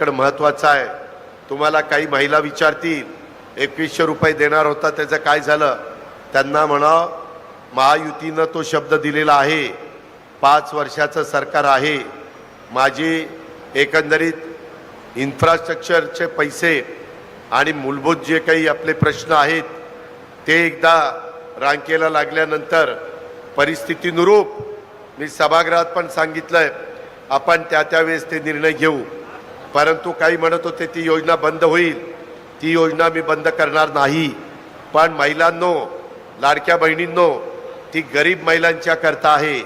कडे महत्वाचं आहे. तुम्हाला काही महिला विचारतील एकवीसशे रुपये देणार होता त्याचं काय झालं? त्यांना म्हणा महायुतीनं तो शब्द दिलेला आहे पाच वर्षाचं सरकार आहे. माझी एकंदरीत इन्फ्रास्ट्रक्चरचे पैसे आणि मूलभूत जे काही आपले प्रश्न आहेत ते एकदा रांकेला लागल्यानंतर परिस्थितीनुरूप मी सभागृहात पण सांगितलंय आपण त्या त्यावेळेस ते निर्णय घेऊ. परंतु काही म्हणत होते ती योजना बंद होईल. ती योजना मी बंद करणार नाही. पण महिलांनो लाडक्या बहिणींनो ती गरीब महिलांच्या करता आहे.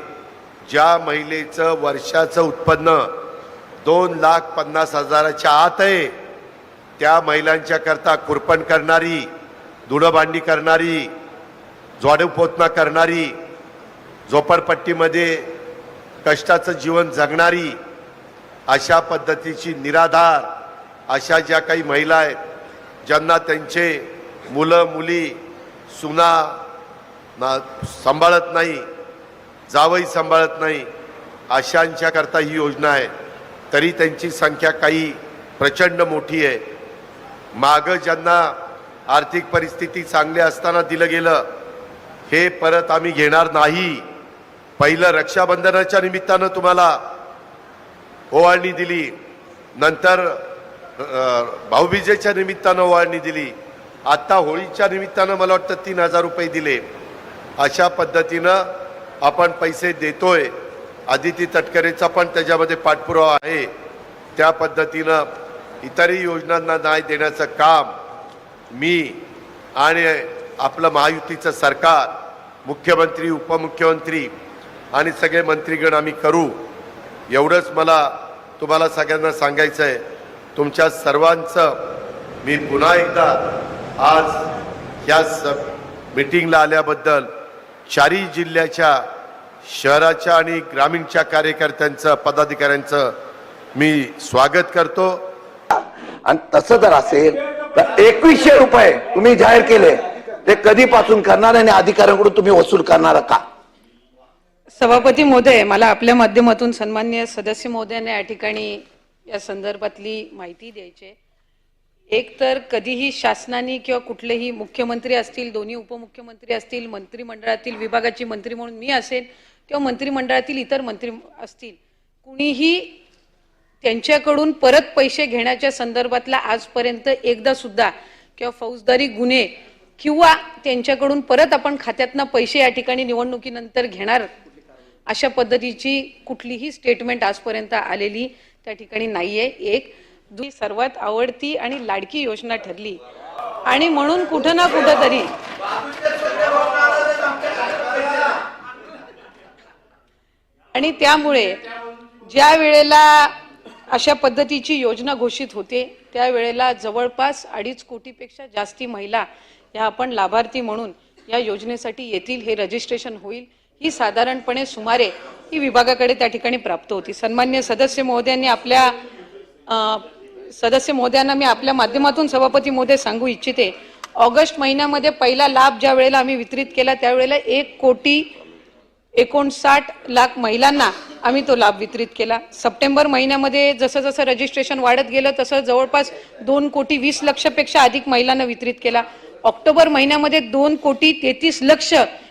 ज्या महिलेचं वर्षाचं उत्पन्न दोन लाख पन्नास हजाराच्या आत आहे त्या महिलांच्या करता कुरपण करणारी धुणंभांडी करणारी पोतना करणारी झोपडपट्टीमध्ये कष्टाचं जीवन जगणारी अशा पद्धतीची निराधार अशा ज्या काही महिला आहेत ज्यांना त्यांचे मुलं मुली सुना ना सांभाळत नाही जावई सांभाळत नाही अशांच्याकरता ही योजना आहे. तरी त्यांची संख्या काही प्रचंड मोठी आहे. मागं ज्यांना आर्थिक परिस्थिती चांगली असताना दिलं गेलं हे परत आम्ही घेणार नाही. पहिलं रक्षाबंधनाच्या निमित्तानं तुम्हाला ओवाळणी दिली. नंतर भाऊबीजेच्या निमित्तानं ओवाळणी दिली. आत्ता होळीच्या निमित्तानं मला वाटतं तीन हजार रुपये दिले. अशा पद्धतीनं आपण पैसे देतोय. आदिती तटकरेचा पण त्याच्यामध्ये पाठपुरावा आहे. त्या पद्धतीनं इतरही योजनांना न्याय देण्याचं काम मी आणि आपलं महायुतीचं सरकार मुख्यमंत्री उपमुख्यमंत्री आणि सगळे मंत्रीगण आम्ही करू. एवढंच मला तुम्हाला सगळ्यांना सांगायचं आहे तुमच्या सर्वांचं मी पुन्हा एकदा आज या स मिटिंगला आल्याबद्दल चारही जिल्ह्याच्या शहराच्या आणि ग्रामीणच्या कार्यकर्त्यांचं पदाधिकाऱ्यांचं मी स्वागत करतो. आणि तसं जर असेल तर एकवीसशे रुपये तुम्ही जाहीर केले ते कधीपासून करणार आणि अधिकाऱ्यांकडून तुम्ही वसूल करणार का? सभापती महोदय मला आपल्या माध्यमातून सन्मान्य सदस्य महोदयांना या ठिकाणी या संदर्भातली माहिती द्यायची आहे. एक तर कधीही शासनाने किंवा कुठलेही मुख्यमंत्री असतील दोन्ही उपमुख्यमंत्री असतील मंत्रिमंडळातील विभागाची मंत्री म्हणून मी असेल किंवा मंत्रिमंडळातील इतर मंत्री असतील कुणीही त्यांच्याकडून परत पैसे घेण्याच्या संदर्भातला आजपर्यंत एकदा सुद्धा किंवा फौजदारी गुन्हे किंवा त्यांच्याकडून परत आपण खात्यातनं पैसे या ठिकाणी निवडणुकीनंतर घेणार अशा पद्धतीची कुठलीही स्टेटमेंट आजपर्यंत आलेली त्या ठिकाणी नाहीये. एक दुसरी सर्वात आवडती आणि लाडकी योजना ठरली. आणि म्हणून कुठं ना कुठं तरी आणि त्यामुळे ज्या वेळेला अशा पद्धतीची योजना घोषित होते त्यावेळेला जवळपास अडीच कोटीपेक्षा जास्ती महिला या आपण लाभार्थी म्हणून या योजनेसाठी येतील हे रजिस्ट्रेशन होईल. ही साधारणपणे सुमारे ही विभागाकडे त्या ठिकाणी प्राप्त होती. सन्मान्य सदस्य महोदयांनी आपल्या सदस्य महोदयांना मी आपल्या माध्यमातून सभापती महोदय सांगू इच्छिते ऑगस्ट महिन्यामध्ये पहिला लाभ ज्या वेळेला आम्ही वितरित केला त्यावेळेला एक कोटी एकोणसाठ लाख महिलांना आम्ही तो लाभ वितरित केला. सप्टेंबर महिन्यामध्ये जसं जसं रजिस्ट्रेशन वाढत गेलं तसं जवळपास दोन कोटी वीस लक्षपेक्षा अधिक महिलांना वितरित केला. ऑक्टोबर महिन्यामध्ये दोन कोटी तेहतीस लक्ष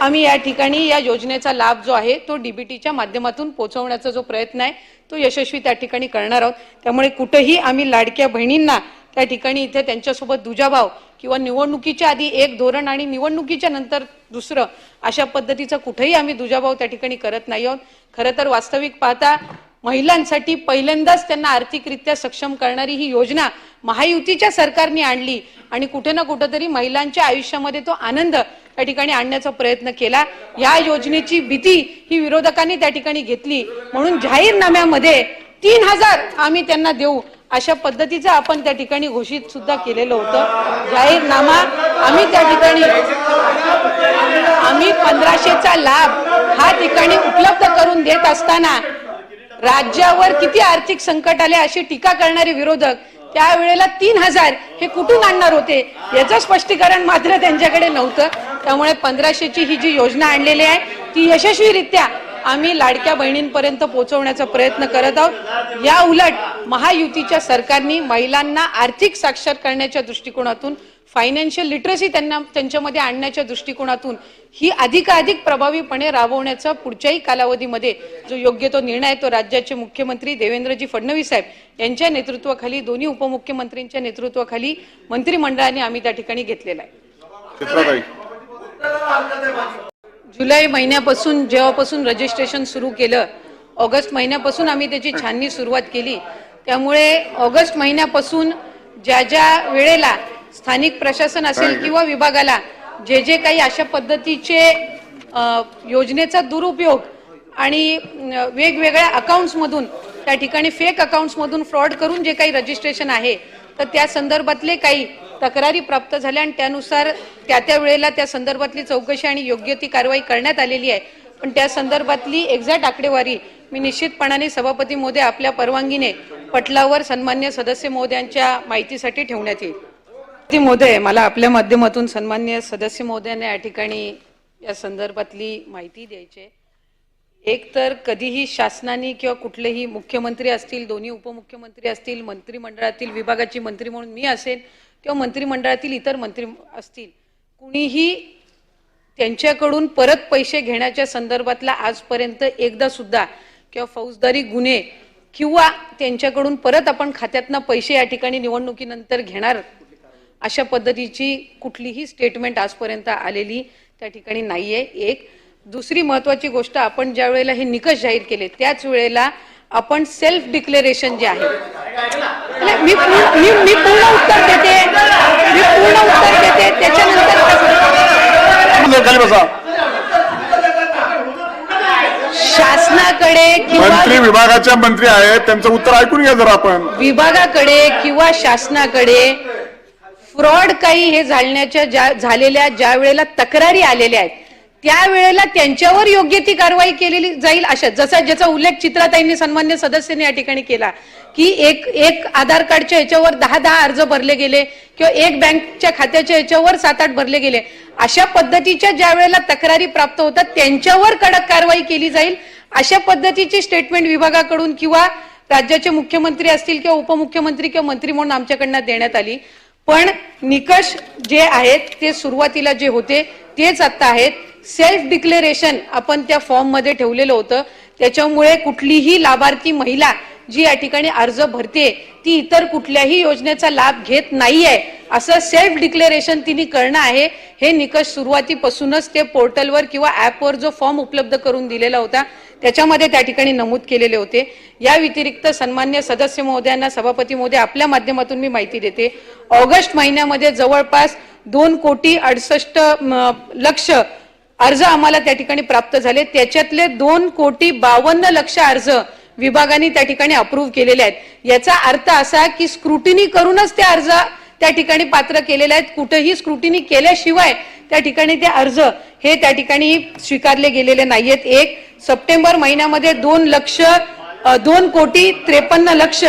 आम्ही या ठिकाणी या योजनेचा लाभ जो आहे तो डीबीटीच्या माध्यमातून पोहोचवण्याचा जो प्रयत्न आहे तो यशस्वी त्या ठिकाणी करणार आहोत. त्यामुळे कुठंही आम्ही लाडक्या बहिणींना त्या ठिकाणी इथे त्यांच्यासोबत दुजाभाव किंवा निवडणुकीच्या आधी एक धोरण आणि निवडणुकीच्या नंतर दुसरं अशा पद्धतीचा कुठेही आम्ही दुजाभाव त्या ठिकाणी करत नाही आहोत. खरं तर वास्तविक पाहता महिलांसाठी पहिल्यांदाच त्यांना आर्थिकरित्या सक्षम करणारी ही योजना महायुतीच्या सरकारने आणली आणि कुठे ना कुठेतरी महिलांच्या आयुष्यामध्ये तो आनंद त्या ठिकाणी आणण्याचा प्रयत्न केला. या योजनेची भीती ही विरोधकांनी त्या ठिकाणी घेतली. म्हणून जाहीरनाम्यामध्ये तीन हजार आम्ही त्यांना देऊ अशा पद्धतीचं आपण त्या ठिकाणी घोषित सुद्धा केलेलं होतं. जाहीरनामा आम्ही त्या ठिकाणी आम्ही पंधराशेचा लाभ हा ठिकाणी उपलब्ध करून देत असताना राज्यावर किती आर्थिक संकट आले अशी टीका करणारे विरोधक त्यावेळेला तीन हजार हे कुठून आणणार होते याचं स्पष्टीकरण मात्र त्यांच्याकडे नव्हतं. त्यामुळे पंधराशेची ही जी योजना आणलेली आहे ती यशस्वीरित्या आम्ही लाडक्या बहिणींपर्यंत पोहोचवण्याचा प्रयत्न करत आहोत. या उलट महायुतीच्या सरकारने महिलांना आर्थिक साक्षर करण्याच्या दृष्टिकोनातून फायनान्शियल लिटरसी त्यांना त्यांच्यामध्ये आणण्याच्या दृष्टिकोनातून ही अधिकाधिक प्रभावीपणे राबवण्याचा पुढच्याही कालावधीमध्ये जो योग्य तो निर्णय तो राज्याचे मुख्यमंत्री देवेंद्रजी फडणवीस साहेब यांच्या नेतृत्वाखाली दोन्ही उपमुख्यमंत्र्यांच्या नेतृत्वाखाली मंत्रिमंडळाने आम्ही त्या ठिकाणी घेतलेला आहे. जुलै महिन्यापासून जेव्हापासून रजिस्ट्रेशन सुरू केलं ऑगस्ट महिन्यापासून आम्ही त्याची छाननी सुरुवात केली. त्यामुळे ऑगस्ट महिन्यापासून ज्या ज्या वेळेला स्थानिक प्रशासन असेल किंवा विभागाला जे जे काही अशा पद्धतीचे योजनेचा दुरुपयोग आणि वेगवेगळ्या अकाउंट्समधून त्या ठिकाणी फेक अकाउंट्समधून फ्रॉड करून जे काही रजिस्ट्रेशन आहे तर त्या संदर्भातले काही तक्रारी प्राप्त झाल्या आणि त्यानुसार त्या त्या वेळेला त्या संदर्भातली चौकशी आणि योग्य ती कारवाई करण्यात आलेली आहे. पण त्या संदर्भातली एक्झॅक्ट आकडेवारी मी निश्चितपणाने सभापती महोदय आपल्या परवानगीने पटलावर सन्मान्य सदस्य महोदयांच्या माहितीसाठी ठेवण्यात येईल. ती मोदय मला आपल्या माध्यमातून सन्मान्य सदस्य महोदयांना या ठिकाणी या संदर्भातली माहिती द्यायची आहे. एक तर कधीही शासनाने किंवा कुठलेही मुख्यमंत्री असतील दोन्ही उपमुख्यमंत्री असतील मंत्रिमंडळातील विभागाची मंत्री म्हणून मी असेल किंवा मंत्रिमंडळातील इतर मंत्री असतील कुणीही त्यांच्याकडून परत पैसे घेण्याच्या संदर्भातला आजपर्यंत एकदा सुद्धा किंवा फौजदारी गुन्हे किंवा त्यांच्याकडून परत आपण खात्यातनं पैसे या ठिकाणी निवडणुकीनंतर घेणार अशा पद्धतीची कुठलीही स्टेटमेंट आजपर्यंत आलेली त्या ठिकाणी नाही आहे एक दुसरी महत्वाची गोष्ट आपण ज्या वेळेला हे निकष जाहीर केले त्याच वेळेला आपण सेल्फ डिक्लेरेशन जे आहे मी मी मी पूर्ण उत्तर देते. मी पूर्ण उत्तर देते. त्याच्यानंतर शासनाकडे मंत्री विभागाच्या मंत्री आहेत त्यांचं उत्तर ऐकून घ्या जरा आपण. विभागाकडे किंवा शासनाकडे फ्रॉड काही हे झालण्याच्या झालेल्या ज्या वेळेला तक्रारी आलेल्या आहेत त्यावेळेला त्यांच्यावर योग्य ती कारवाई केलेली जाईल अशा जसा ज्याचा उल्लेख चित्राताईंनी सन्मान्य सदस्यांनी या ठिकाणी केला की एक एक आधार कार्डच्या ह्याच्यावर दहा दहा अर्ज भरले गेले किंवा एक बँकच्या खात्याच्या ह्याच्यावर सात आठ भरले गेले. अशा पद्धतीच्या ज्या वेळेला तक्रारी प्राप्त होतात त्यांच्यावर कडक कारवाई केली जाईल. अशा पद्धतीची स्टेटमेंट विभागाकडून किंवा राज्याचे मुख्यमंत्री असतील किंवा उपमुख्यमंत्री किंवा मंत्री म्हणून आमच्याकडनं देण्यात आली. पण निकष जे आहेत ते सुरुवातीला जे होते तेच आता आहेत. सेल्फ डिक्लेरेशन आपण त्या फॉर्ममध्ये ठेवलेलं होतं. त्याच्यामुळे कुठलीही लाभार्थी महिला जी या ठिकाणी अर्ज भरते ती इतर कुठल्याही योजनेचा लाभ घेत नाहीये असं सेल्फ डिक्लेरेशन तिने करणं आहे. हे निकष सुरुवातीपासूनच ते पोर्टलवर किंवा ॲपवर जो फॉर्म उपलब्ध करून दिलेला होता त्याच्यामध्ये त्या ठिकाणी नमूद केलेले होते. या व्यतिरिक्त सन्मान्य सदस्य महोदयांना सभापती महोदय आपल्या माध्यमातून मी माहिती देते. ऑगस्ट महिन्यामध्ये जवळपास दोन कोटी अडसष्ट लक्ष अर्ज आम्हाला त्या ठिकाणी प्राप्त झाले. त्याच्यातले दोन कोटी बावन्न लक्ष अर्ज विभागाने त्या ठिकाणी अप्रूव्ह केलेले आहेत. याचा अर्थ असा की स्क्रुटिनी करूनच ते अर्ज त्या ठिकाणी पात्र केलेले आहेत. कुठेही स्क्रुटिनी केल्याशिवाय त्या ठिकाणी ते अर्ज हे त्या ठिकाणी स्वीकारले गेलेले नाहीयेत. एक सप्टेंबर महिन्यामध्ये दोन लक्ष दोन कोटी त्रेपन्न लक्ष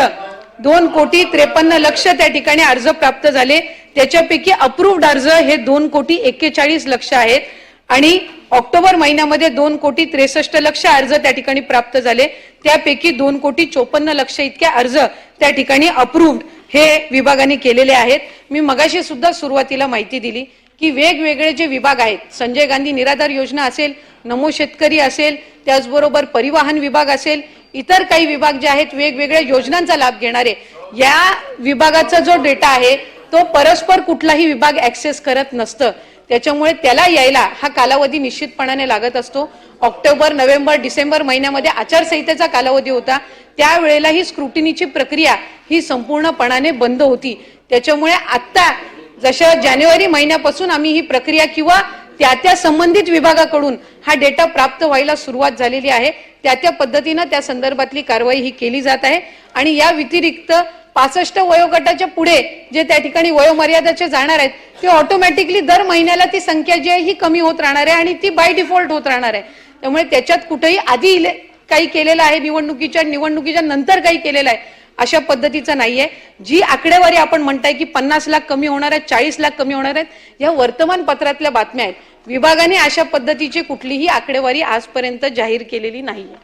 दोन कोटी त्रेपन्न लक्ष त्या ठिकाणी अर्ज प्राप्त झाले. त्याच्यापैकी अप्रूव्ड अर्ज हे दोन कोटी एक्केचाळीस लक्ष आहेत. आणि ऑक्टोबर महिन्यामध्ये दोन कोटी त्रेसष्ट लक्ष अर्ज त्या ठिकाणी प्राप्त झाले. त्यापैकी दोन कोटी चोपन्न लक्ष इतके अर्ज त्या ठिकाणी अप्रूव्ड हे विभागाने केलेले आहेत. मी मगाशी सुद्धा सुरुवातीला माहिती दिली की वेगवेगळे जे विभाग आहेत संजय गांधी निराधार योजना असेल नमो शेतकरी असेल त्याचबरोबर परिवहन विभाग असेल इतर काही विभाग जे आहेत वेगवेगळ्या योजनांचा लाभ घेणारे या विभागाचा जो डेटा आहे तो परस्पर कुठलाही विभाग ऍक्सेस करत नसतं. त्याच्यामुळे त्याला यायला हा कालावधी निश्चितपणाने लागत असतो. ऑक्टोबर नोव्हेंबर डिसेंबर महिन्यामध्ये आचारसंहितेचा कालावधी होता. त्यावेळेला ही स्क्रुटिनीची प्रक्रिया ही संपूर्णपणाने बंद होती. त्याच्यामुळे आत्ता जशा जानेवारी महिन्यापासून आम्ही ही प्रक्रिया किंवा त्या त्या संबंधित विभागाकडून हा डेटा प्राप्त व्हायला सुरुवात झालेली आहे. त्या त्या पद्धतीनं त्या संदर्भातली कारवाई ही केली जात आहे. आणि या व्यतिरिक्त पासष्ट वयोगटाच्या पुढे जे त्या ठिकाणी वयोमर्यादाचे जाणार आहेत ते ऑटोमॅटिकली दर महिन्याला ती संख्या जी आहे ही कमी होत राहणार आहे आणि ती बाय डिफॉल्ट होत राहणार आहे. त्यामुळे त्याच्यात कुठेही आधी इले- काही केलेलं आहे निवडणुकीच्या निवडणुकीच्या नंतर काही केलेलं आहे अशा पद्धतीचं नाहीये. जी आकडेवारी आपण म्हणताय की पन्नास लाख कमी होणार आहेत चाळीस लाख कमी होणार आहेत या वर्तमानपत्रातल्या बातम्या आहेत. विभागाने अशा पद्धतीची कुठलीही आकडेवारी आजपर्यंत जाहीर केलेली नाहीये.